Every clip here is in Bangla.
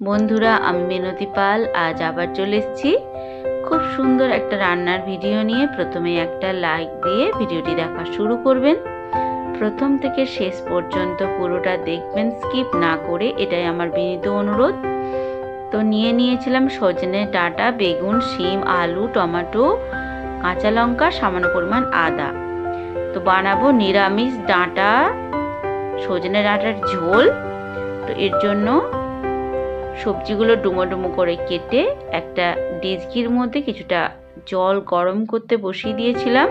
বন্ধুরা, আমি মিনতি পাল, আজ আবার চলে এসেছি। খুব সুন্দর একটা রান্নার ভিডিও নিয়ে প্রথমে একটা লাইক দিয়ে ভিডিওটি দেখা শুরু করবেন। প্রথম থেকে শেষ পর্যন্ত পুরোটা দেখবেন, স্কিপ না করে এটাই আমার বিনীত অনুরোধ। তো নিয়ে নিয়েছিলাম সজনে ডাঁটা, বেগুন, শিম, আলু, টমেটো, কাঁচা লঙ্কা, সামান্য পরিমাণ আদা। তো বানাবো নিরামিষ ডাঁটা, সজনে ডাঁটার ঝোল। তো এর জন্য সবজিগুলো ডুমো ডুমো করে কেটে একটা ডিজকির মধ্যে কিছুটা জল গরম করতে বসিয়ে দিয়েছিলাম।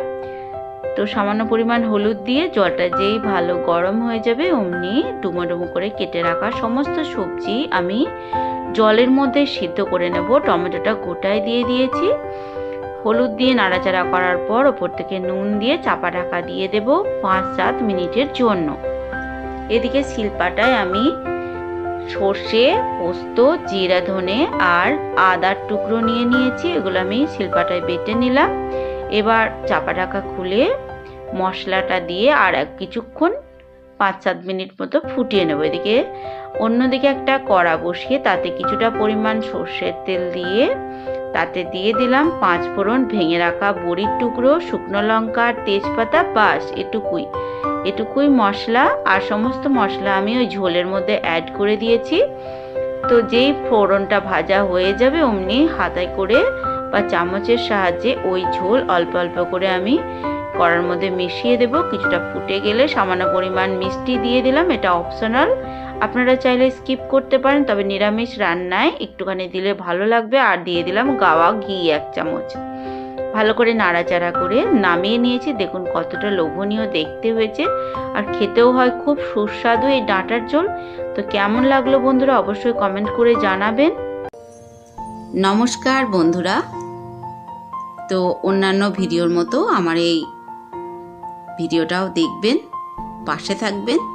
তো সামান্য পরিমাণ হলুদ দিয়ে জলটা যেই ভালো গরম হয়ে যাবে অমনি ডুমো ডুমো করে কেটে রাখা সমস্ত সবজি আমি জলের মধ্যে সিদ্ধ করে নেব। টমেটোটা গোটায় দিয়ে দিয়েছি। হলুদ দিয়ে নাড়াচাড়া করার পর ওপর থেকে নুন দিয়ে চাপা ঢাকা দিয়ে দেব পাঁচ সাত মিনিটের জন্য। এদিকে শিলপাটায় আমি সর্ষে, পোস্ত, জিরা, ধনে আর আদার টুকরো নিয়ে নিয়েছি। এগুলো আমি শিলপাটায় বেটে নিলাম। এবার চাপা ঢাকা খুলে মশলাটা দিয়ে আর কিছুক্ষণ পাঁচ সাত মিনিট মতো ফুটিয়ে নেব। এদিকে অন্যদিকে একটা কড়া বসিয়ে তাতে কিছুটা পরিমাণ সর্ষের তেল দিয়ে তাতে দিয়ে দিলাম পাঁচ ফোড়ন ভেঙে রাখা বড়ির টুকরো, শুকনো লঙ্কা আর তেজপাতা, বাস, এটুকুই। এটুকুই মশলা আর সমস্ত মশলা আমি ওই ঝোলের মধ্যে অ্যাড করে দিয়েছি। তো যেই ফোড়নটা ভাজা হয়ে যাবে অমনি হাতায় করে বা চামচের সাহায্যে ওই ঝোল অল্প অল্প করে আমি কড়ার মধ্যে মিশিয়ে দেব। কিছুটা ফুটে গেলে সামান্য পরিমাণ মিষ্টি দিয়ে দিলাম। এটা অপশনাল আপনারা চাইলে স্কিপ করতে পারেন, তবে নিরামিষ রান্নায় একটুখানি দিলে ভালো লাগবে। আর দিয়ে দিলাম গাওয়া ঘি এক চামচ। ভালো করে নাড়াচাড়া করে নামিয়ে নিয়েছি। দেখুন কতটা লোভনীয় দেখতে হয়েছে। আর খেতেও হয় খুব সুস্বাদু এই ডাঁটার ঝোল। তো কেমন লাগল বন্ধুরা, অবশ্যই কমেন্ট করে জানাবেন। নমস্কার বন্ধুরা। তো অন্যান্য ভিডিওর মতো আমার এই ভিডিওটাও দেখবেন, পাশে থাকবেন।